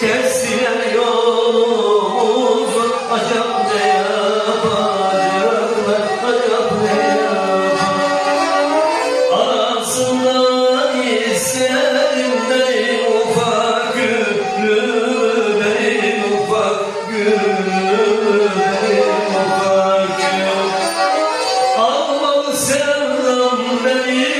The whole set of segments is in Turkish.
kesile yolumuz Acaba ne yapacaklar, acaba ne yapacaklar ufak gülüm Benim ufak gülüm, benim ufak benim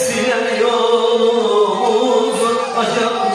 Kesilen yolumuz acaba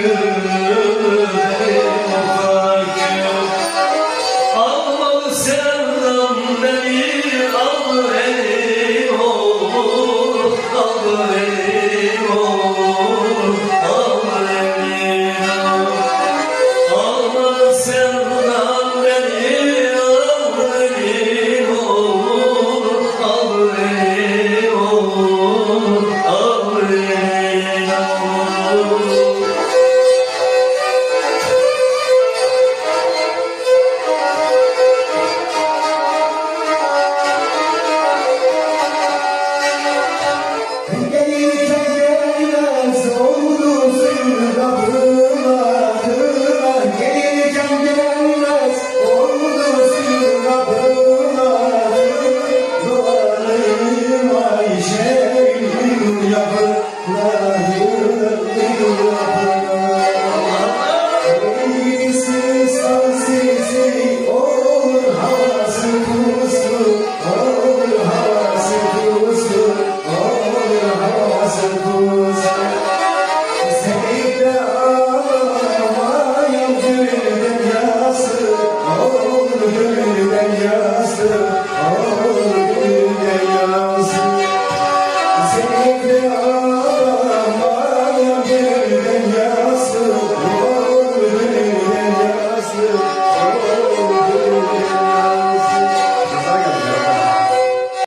good.